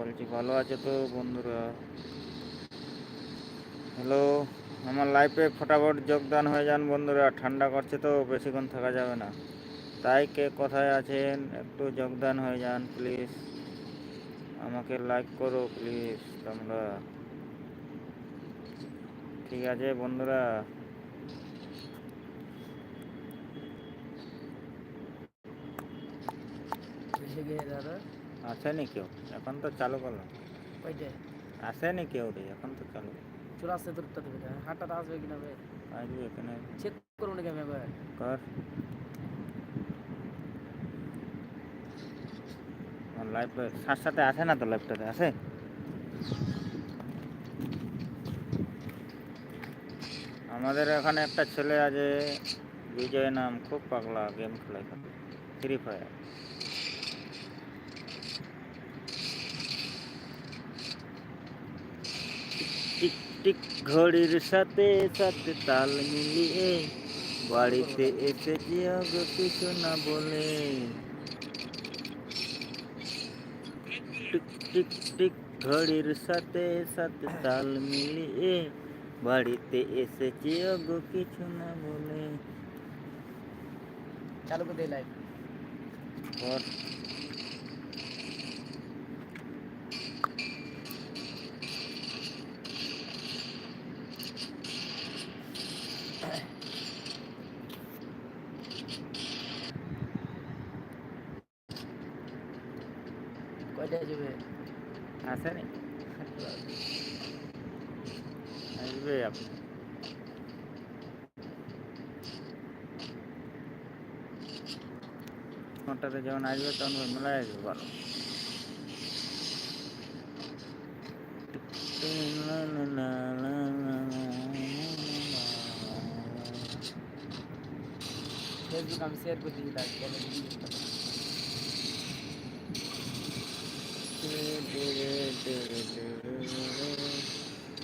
বলছি ভালো আছে তো বন্ধুরা। হ্যালো আমার লাইফে ফটাফট যোগদান হয়ে যান বন্ধুরা, ঠান্ডা করছে তো, বেশিক্ষণ থাকা যাবে না। তাই কে কোথায় আছেন, একটু যোগদান হয়ে যান প্লিজ আমাকে লাইক করো প্লিজ তোমরা। ঠিক আছে বন্ধুরা। দাদা। আসেনি কেউ এখন তো চালু করলাম ওইটাই আসেনি কেউ রে এখন তো চালু। চলে আসছে তোরটা থেকে হাটটা আসবে কিনা ভাই আসবে এখানে। চেক করুন নাকি আমি একবার। কর। লাইভ সাথে সাথে আসে না তো লাইভটাতে আসে আমাদের এখানে একটা ছেলে আছে বিজয় নাম খুব পাগলা গেম খেলায় ফ্রি ফায়ার টিক ঘড়ির সাথে সাথে তাল মিলিয়ে বাড়িতে এসে জিয়াগ কিছু না বলে। টিক টিক টিক ঘড়ির সাথে সাথে তাল মিলিয়ে বাড়িতে এসে জিয়াগ কিছু না বলে। চালু করে লাইভ পর কয়টা যাবে আসেনি আসবে আপনি ওটাতে যখন আসবে তখন মেলায় আসবে ভালো ফেসবুক আমি শেয়ার করে দিই লাইভ কেন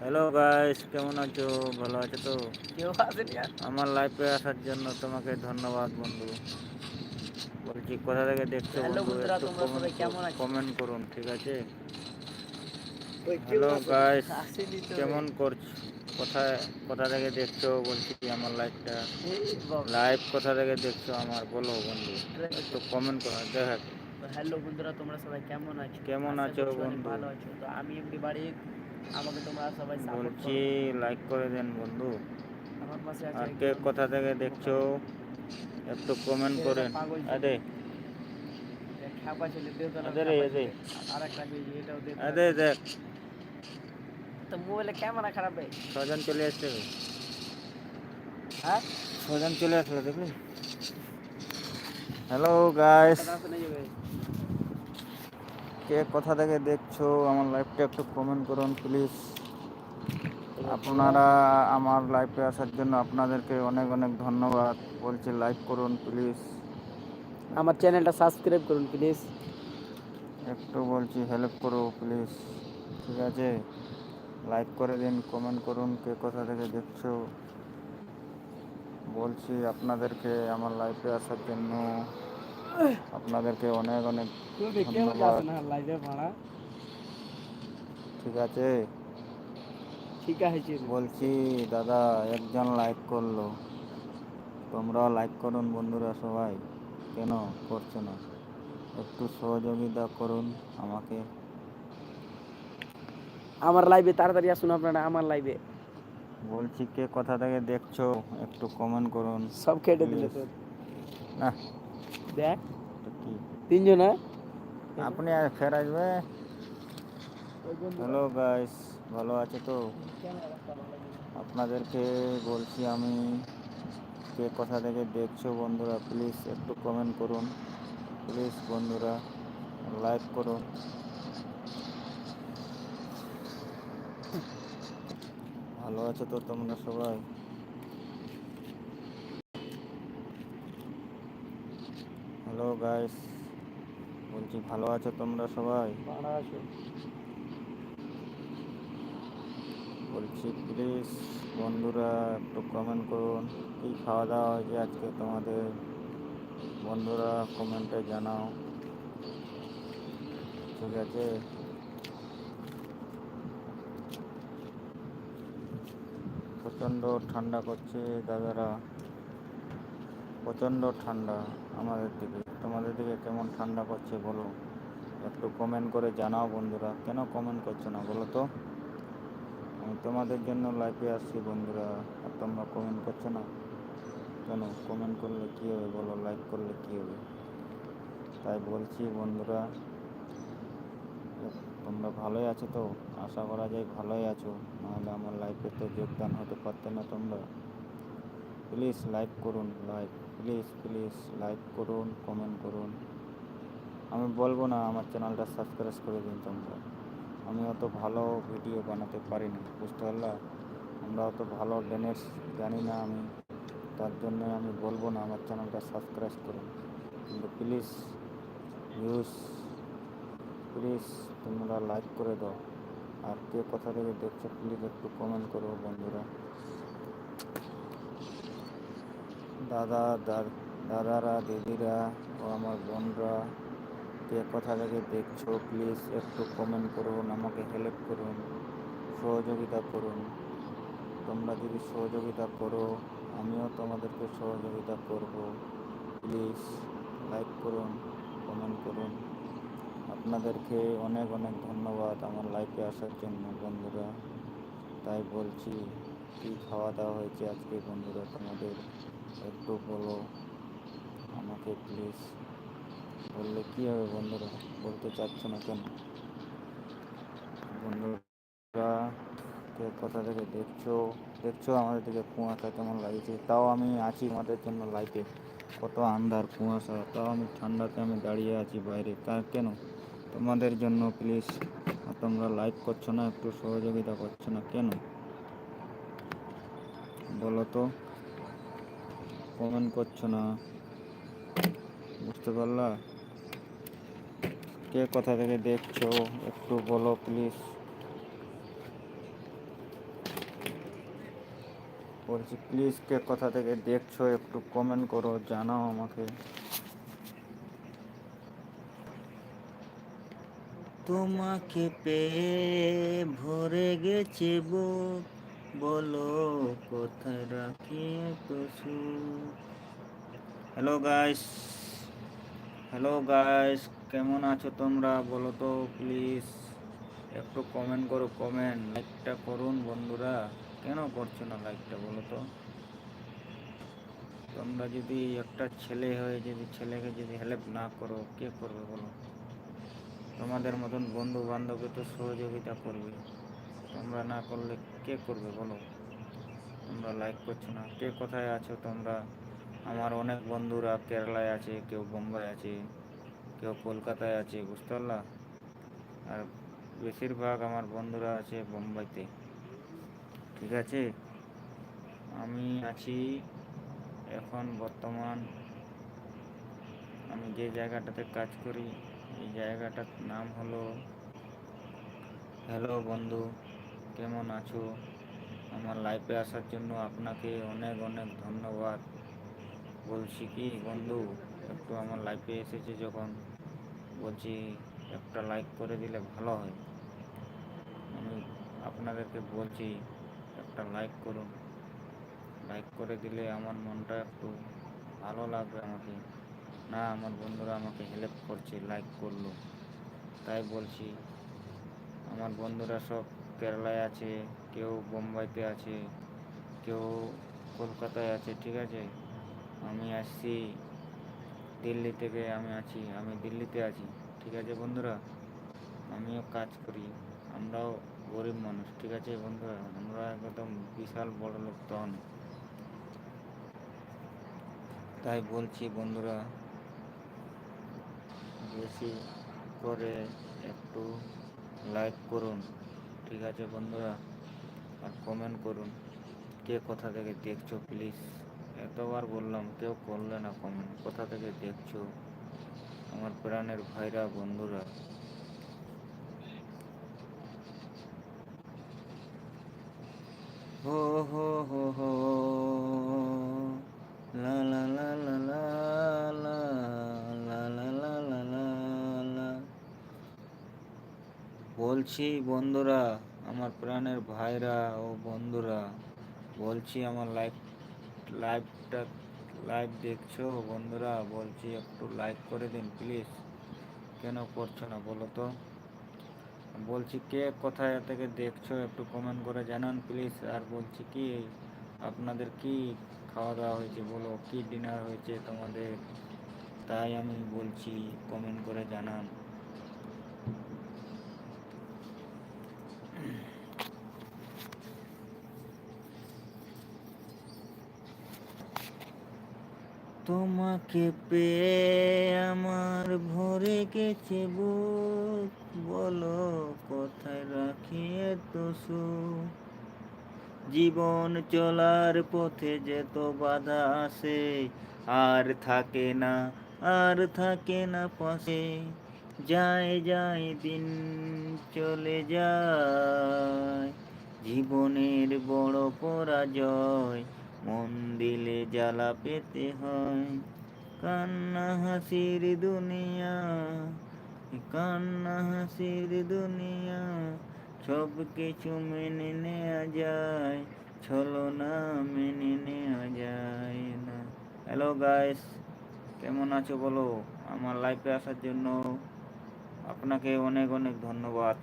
হ্যালো গাইস কেমন আছো? ভালো আছো তো? কেউ আসেনি আর আমার লাইফে আসার জন্য তোমাকে ধন্যবাদ বন্ধু। বলছি কোথা থেকে দেখছ বন্ধুরা, একটু তোমরা সবাই কেমন আছো? কমেন্ট করুন ঠিক আছে? হ্যালো। গাইস কেমন করছ কোথায় কোথা থেকে দেখছ? বলছি আমার লাইভটা বাবা। লাইভ কোথা থেকে দেখছ? আমার বলো বন্ধু। একটু কমেন্ট করো দেখ হ্যালো বন্ধুরা তোমরা সবাই কেমন আছো? কেমন আছো বন্ধু? ভালো আছো। তো আমি এমনি বাড়ি আমাকে তোমরা সবাই সাপোর্ট বলছি লাইক করে দেন বন্ধু। আর কে কোথা থেকে দেখছ? একটু কমেন্ট করেন। আরে ছেলে আরে একটা এটাও দেখ। তো মোবাইলে ক্যামেরা খারাপ ভাই ছজন চলে আসছে। হ্যাঁ? ছজন চলে আসলো দেখলি? হ্যালো গাইস কে কোথা থেকে দেখছ? আমার লাইভটা একটু কমেন্ট করুন প্লিজ আপনারা আমার লাইভে আসার জন্য আপনাদেরকে অনেক অনেক ধন্যবাদ। বলছি লাইক করুন প্লিজ আমার চ্যানেলটা সাবস্ক্রাইব করুন প্লিজ একটু বলছি হেল্প করো প্লিজ ঠিক আছে? লাইক করে দিন কমেন্ট করুন কে কোথা থেকে দেখছ? বলছি আপনাদেরকে আমার লাইফে আসার জন্য আপনাদেরকে অনেক অনেক ঠিক আছে? ঠিক আছে। বলছি দাদা একজন লাইক করল। তোমরাও লাইক করুন বন্ধুরা সবাই। কেন করছ না? একটু সহযোগিতা করুন আমাকে। আমার লাইভে তাড়াতাড়ি আসুন আপনারা আমার লাইভে বলছি কে কথা থেকে দেখছ? একটু কমেন্ট করুন সব কেটে দিলে তো না। দেখ। তিনজন হ্যাঁ? আপনি আর ফের আসবে? হ্যালো গাইস ভালো আছে তো? আপনাদেরকে বলছি আমি কে কোথা থেকে দেখছ বন্ধুরা প্লিজ একটু কমেন্ট করুন। প্লিজ বন্ধুরা লাইক করুন ভালো আছো তো তোমরা সবাই? হ্যালো গাইস বলছি ভালো আছো তোমরা সবাই? আসো বলছি প্লিজ বন্ধুরা একটু কমেন্ট করুন, কী খাওয়া দাওয়া হয়েছে আজকে তোমাদের? বন্ধুরা কমেন্টে জানাও। ঠিক আছে? প্রচণ্ড ঠান্ডা করছে দাদারা। প্রচণ্ড ঠান্ডা আমাদের দিকে। তোমাদের দিকে কেমন ঠান্ডা করছে বলো? একটু কমেন্ট করে জানাও বন্ধুরা। কেন কমেন্ট করছ না বলো তো? তোমাদের জন্য লাইভে আসছি, বন্ধুরা। আর তোমরা কমেন্ট করছ না? কেন? কমেন্ট করলে কী হবে বলো? লাইক করলে কী হবে? তাই বলছি, বন্ধুরা, তোমরা ভালোই আছো তো? আশা করা যায় ভালোই আছো। নাহলে আমার লাইফে তো যোগদান হতে পারতে না তোমরা। প্লিজ লাইক করুন লাইক প্লিজ প্লিজ লাইক করুন কমেন্ট করুন। আমি বলব না, আমার চ্যানেলটা সাবস্ক্রাইব করে দিন তোমরা। আমি অত ভালো ভিডিও বানাতে পারি না বুঝতে পারলা? আমরা অত ভালো ড্যান্স জানি না আমি, তার জন্য আমি বলব না আমার চ্যানেলটা সাবস্ক্রাইব করুন। কিন্তু প্লিজ ভিউস প্লিজ তোমরা লাইক করে দাও। আর কে কোথা থেকে দেখছ প্লিজ একটু কমেন্ট করো বন্ধুরা। দাদা, দাদারা, দিদিরা ও আমার বোনরা। কে কোথা থেকে দেখছ, প্লিজ একটু কমেন্ট করুন, আমাকে হেল্প করুন, সহযোগিতা করুন। তোমরা যদি সহযোগিতা করো, আমিও তোমাদেরকে সহযোগিতা করব। প্লিজ লাইক করুন কমেন্ট করুন। আপনাদেরকে অনেক অনেক ধন্যবাদ আমার লাইফে আসার জন্য, বন্ধুরা। তাই বলছি, কী খাওয়া দাওয়া হয়েছে আজকে, বন্ধুরা, তোমাদের একটু বলো। আমাকে প্লিজ বললে কী হবে বন্ধুরা? বলতে চাচ্ছ না কেন? বন্ধুরা, কে কোথা থেকে দেখছ? দেখছ আমাদের দিকে কুয়াশা কেমন লাগছে? তাও আমি আছি আমাদের জন্য লাইটে কত আন্ধার কুয়াশা, তাও আমি ঠান্ডাতে আমি দাঁড়িয়ে আছি বাইরে। কার কেন? তোমাদের জন্য প্লিজ তোমরা লাইক করছ না, একটু সহযোগিতা করছ না কেন? বলো তো। কমেন্ট করছ না। বুঝতে পারলা? কে কোথা থেকে দেখছ? একটু বলো প্লিজ বলছি প্লিজ কে কোথা থেকে দেখছ? একটু কমেন্ট করো, জানাও আমাকে। তোমাকে পেয়ে ভরে গেছে বুক। বলো, কোথায় রাখি সুখ? হ্যালো গাইস হ্যালো গাইস কেমন আছো তোমরা? বলো তো প্লিজ একটু কমেন্ট করো কমেন্ট লাইকটা করুন বন্ধুরা। কেন করছ না লাইকটা বলো তো? তোমরা যদি একটা ছেলে হয়ে, যদি ছেলেকে যদি হেল্প না করো, কে করবে বলো? তোমাদের মতন বন্ধু বান্ধবকে তো সহযোগিতা করবে। তোমরা না করলে কে করবে বলো? তোমরা লাইক করছ না। কে কোথায় আছো তোমরা? আমার অনেক বন্ধুরা কেরালায় আছে, কেউ বোম্বাই আছে, কেউ কলকাতায় আছে, বুঝতে পারলা? আর বেশিরভাগ আমার বন্ধুরা আছে বোম্বাইতে। ঠিক আছে? আমি আছি এখন বর্তমান। আমি যে জায়গাটাতে কাজ করি, এই জায়গাটার নাম হলো, হ্যালো বন্ধু, কেমন আছো? আমার লাইফে আসার জন্য আপনাকে অনেক অনেক ধন্যবাদ। বলছি কি, বন্ধু, একটু আমার লাইফে এসেছে যখন। বলছি, একটা লাইক করে দিলে ভালো হয়। আমি আপনাদেরকে বলছি, একটা লাইক করুন। লাইক করে দিলে আমার মনটা একটু ভালো লাগবে আমাকে। না, আমার বন্ধুরা আমাকে হেল্প করছে লাইক করল। তাই বলছি, আমার বন্ধুরা সব কেরালায় আছে, কেউ বোম্বাইতে আছে, কেউ কলকাতায় আছে, ঠিক আছে? আমি আসছি দিল্লি থেকে, আমি আছি, আমি দিল্লিতে আছি। ঠিক আছে বন্ধুরা? আমিও কাজ করি, আমরাও গরিব মানুষ, ঠিক আছে বন্ধুরা? আমরা একদম বিশাল বড় লোক তখন তাই বলছি বন্ধুরা, বেশি করে একটু লাইক করুন, ঠিক আছে বন্ধুরা? আর কমেন্ট করুন, কে কোথা থেকে দেখছ প্লিজ এতবার বললাম কেউ করলে না কমেন্ট কোথা থেকে দেখছ আমার প্রাণের ভাইরা বন্ধুরা হো হো হো হো লা লা লা লা লা লা লা লা বলছি বন্ধুরা আমার প্রাণের ভাইরা ও বন্ধুরা বলছি আমার লাইভ লাইভটা, লাইভ দেখছ? বন্ধুরা, বলছি একটু লাইক করে দিন, প্লিজ। কেন করছ না, বলো তো? বলছি কে কোথায় থেকে দেখছ, একটু কমেন্ট করে জানান, প্লিজ। আর বলছি কি, আপনাদের কি খাওয়া দাওয়া হয়েছে, বলো? কি ডিনার হয়েছে তোমাদের? তাই আমি বলছি কমেন্ট করে জানান। তোমাকে পেয়ে আমার ভরে গেছে বুক। বলো, কোথায় রাখি সুখ? জীবন চলার পথে যেত বাধা আসে, আর থাকে না, আর থাকে না পাশে। যায় যায়, দিন চলে যায়, জীবনের বড় পরাজয়। মন দিলে জ্বালা পেতে হয়। কান্না, হাসির দুনিয়া, কান্না, হাসির দুনিয়া সব কিছু মেনে নেওয়া যায় চলো না মেনে নেওয়া যায় না। হ্যালো গাইস কেমন আছো বলো? আমার লাইফে আসার জন্য আপনাকে অনেক অনেক ধন্যবাদ।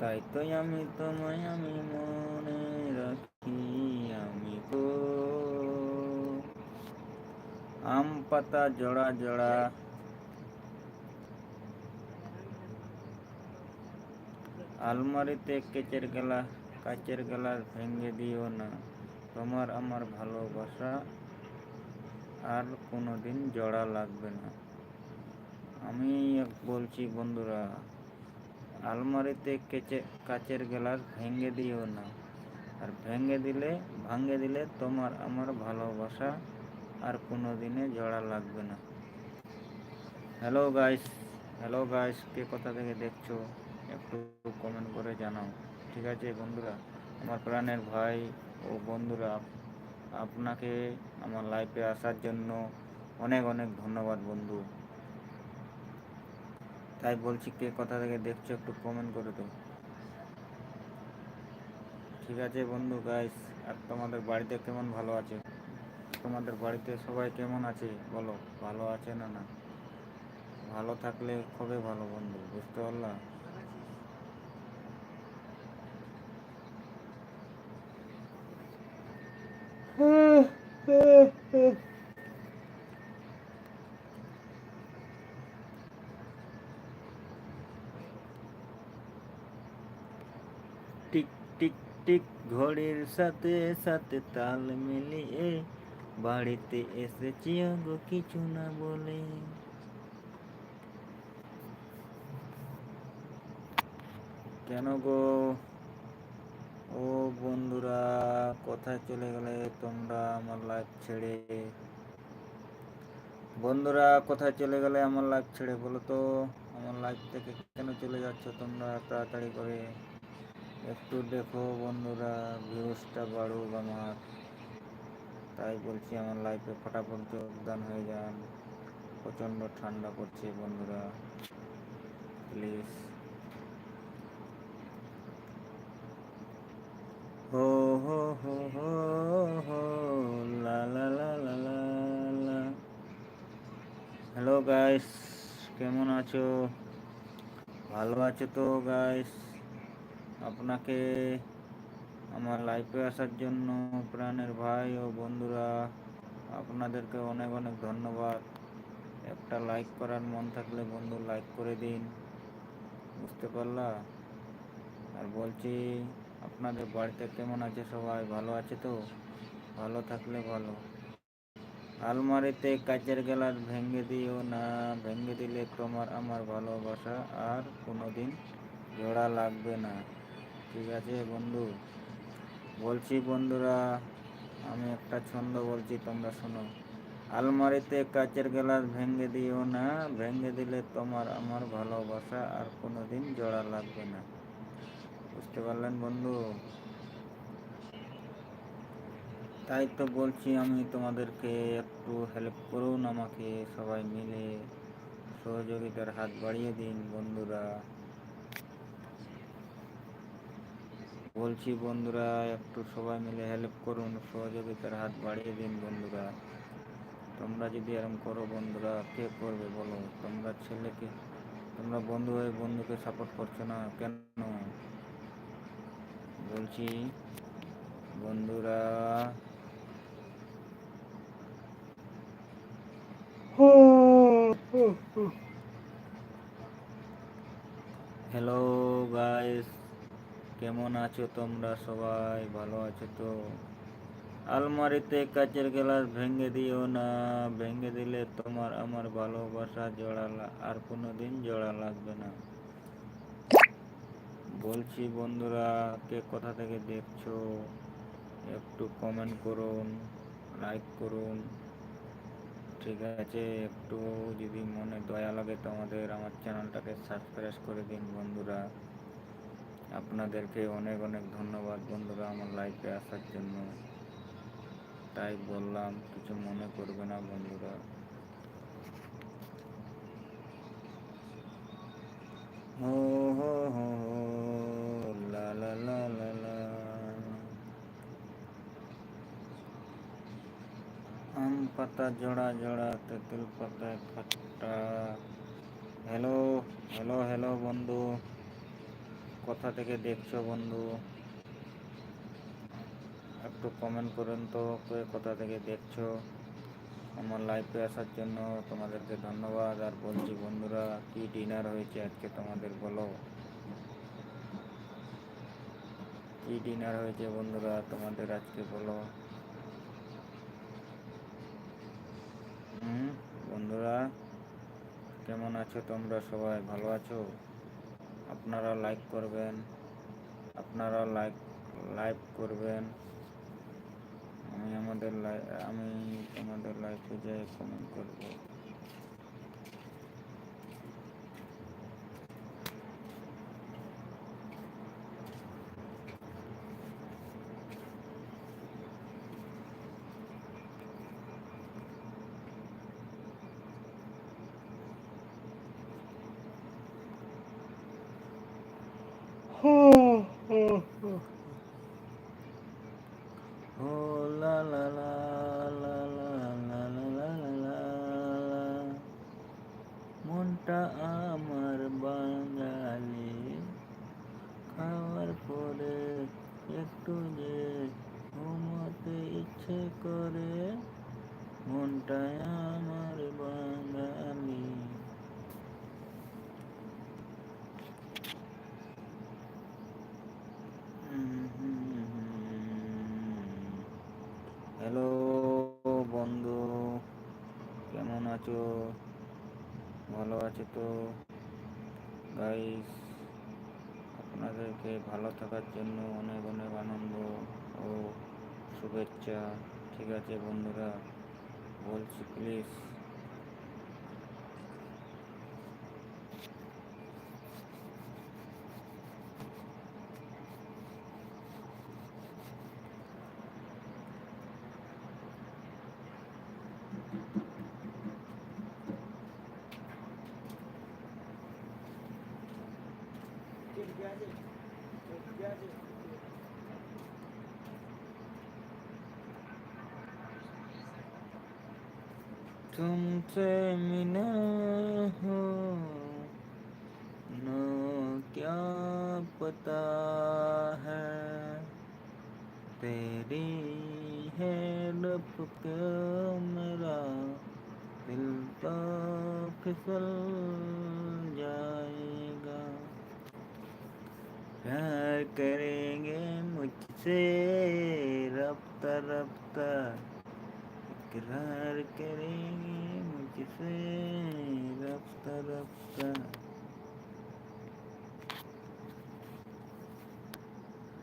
তাই তো আমি তোমায়, আমি মনে রাখি, আমি তো আম পাতা জোড়া জোড়া। আলমারিতে কেচের গেলা, কাচের গেলাস ভেঙে দিও না। তোমার আমার ভালোবাসা আর কোনোদিন জোড়া লাগবে না। আমি বলছি, বন্ধুরা আলমারিতে কেচে কাচের গ্লাস ভেঙে দিও না। আর ভেঙে দিলে, ভাঙে দিলে তোমার আমার ভালোবাসা আর কোনো দিনে জোড়া লাগবে না। হ্যালো গাইস হ্যালো গাইস কে কথা থেকে দেখছ? একটু কমেন্ট করে জানাও। ঠিক আছে বন্ধুরা, আমার প্রাণের ভাই ও বন্ধুরা আপনাকে আমার লাইফে আসার জন্য অনেক অনেক ধন্যবাদ বন্ধু। তাই বলছি, কে কোথা থেকে দেখছ একটু কমেন্ট করে দাও। ঠিক আছে বন্ধু গাইস আর তোমাদের বাড়িতে কেমন ভালো আছে? তোমাদের বাড়িতে সবাই কেমন আছে? বলো, ভালো আছে না না? ভালো থাকলে খুবই ভালো বন্ধু, বুঝতে পারলা? টিক টিক ঘড়ির সাথে সাথে তাল মিলিয়ে বাড়িতে এসেছি গো কিছু না বলে। কেন গো? ও বন্ধুরা, কোথায় চলে গেলে তোমরা আমার লাইফ ছেড়ে? বন্ধুরা, কোথায় চলে গেলে আমার লাইফ ছেড়ে বলো তো? আমার লাইফ থেকে কেন চলে যাচ্ছ তোমরা তাড়াতাড়ি করে? একটু দেখো বন্ধুরা ভিউজটা বাড়ুক আমার। তাই বলছি আমার লাইফে ফটাফট যোগদান হয়ে যান। প্রচণ্ড ঠান্ডা পড়ছে বন্ধুরা প্লিজ হো হো হো হো হো, লা লা লা লা লা হ্যালো গাইস কেমন আছো? ভালো আছো তো গাইস আপনাকে আমার লাইফে আসার জন্য, প্রাণের ভাই ও বন্ধুরা, আপনাদেরকে অনেক অনেক ধন্যবাদ। একটা লাইক করার মন থাকলে বন্ধু লাইক করে দিন। বুঝতে পারলা? আর বলছি, আপনাদের বাড়িতে কেমন আছে সবাই? ভালো আছে তো? ভালো থাকলে ভালো। আলমারিতে কাচের গ্লাস ভেঙে দিও না, ভেঙে দিলে তোমার আমার ভালোবাসা আর কোনোদিন জোড়া লাগবে না। ঠিক আছে বন্ধু। বলছি বন্ধুরা, আমি একটা ছন্দ বলছি, তোমরা শোনো। আলমারিতে কাচের গ্লাস ভেঙে দিও না, ভেঙে দিলে তোমার আমার ভালোবাসা আর কোনোদিন জোড়া লাগবে না। বুঝতে পারলেন বন্ধু? তাই তো বলছি আমি তোমাদেরকে, একটু হেল্প করুন আমাকে সবাই মিলে। সহযোগিতার হাত বাড়িয়ে দিন বন্ধুরা। বলছি বন্ধুরা একটু সবাই মিলে হেল্প করুন। সহযোগিতার হাত বাড়িয়ে দিন বন্ধুরা। তোমরা যদি এরকম করো বন্ধুরা কে করবে বলো? তোমরা ছেলেকে তোমরা বন্ধু হয়ে বন্ধুকে সাপোর্ট করছ না কেন? বলছি বন্ধুরা হ্যালো গাইস কেমন আছো তোমরা সবাই? ভালো আছো তো? আলমারিতে কাচের গ্লাস ভেঙে দিও না। ভেঙে দিলে তোমার আমার ভালোবাসা জোড়া আর কোনো দিন জোড়া লাগবে না। বলছি বন্ধুরা, কে কোথা থেকে দেখছ? একটু কমেন্ট করুন লাইক করুন। ঠিক আছে, একটু যদি মনে দয়া লাগে তোমাদের, আমার চ্যানেলটাকে সাবস্ক্রাইব করে দিন বন্ধুরা। আপনাদেরকে অনেক অনেক ধন্যবাদ বন্ধুরা আমার লাইফে আসার জন্য। তাই বললাম, কিছু মনে করবে না বন্ধুরা। হো হো হো, লা লা লা লা লা। আম পাতা জোড়া জোড়া, তেঁতুল পাতায় খাট্টা। হ্যালো হ্যালো হ্যালো বন্ধু। কোথা থেকে দেখছ বন্ধু? একটু কমেন্ট করুন তো, কে কোথা থেকে দেখছ? আমার লাইফে আসার জন্য তোমাদেরকে ধন্যবাদ। আর বলছি বন্ধুরা, কি ডিনার হয়েছে আজকে তোমাদের বলো? কি ডিনার হয়েছে বন্ধুরা, তোমাদের আজকে বলো? হুম, বন্ধুরা, কেমন আছো তোমরা সবাই? ভালো আছো? আপনারা লাইক করবেন, আপনারা লাইক লাইভ করবেন। আমি আমাদের আমি আমাদের লাইফে যাই কমেন্ট করব। মনটা আমার বাঙালি। খাওয়ার পরে একটু যে ঘুমাতে ইচ্ছে করে, মনটা আমার বাঙালি। হ্যালো বন্ধু, কেমন আছো? ভালো আছে তো। গাইস আপনাদেরকে ভালো থাকার জন্য অনেক অনেক আনন্দ ও শুভেচ্ছা। ঠিক আছে বন্ধুরা, বলছি প্লিজ मिला हो। न क्या पता है? तेरी है लब के मेरा दिल तो फिसल जाएगा। प्यार करेंगे मुझसे रफ्ता रफ्ता करेंगे मुझसे रफ्ता रफ्ता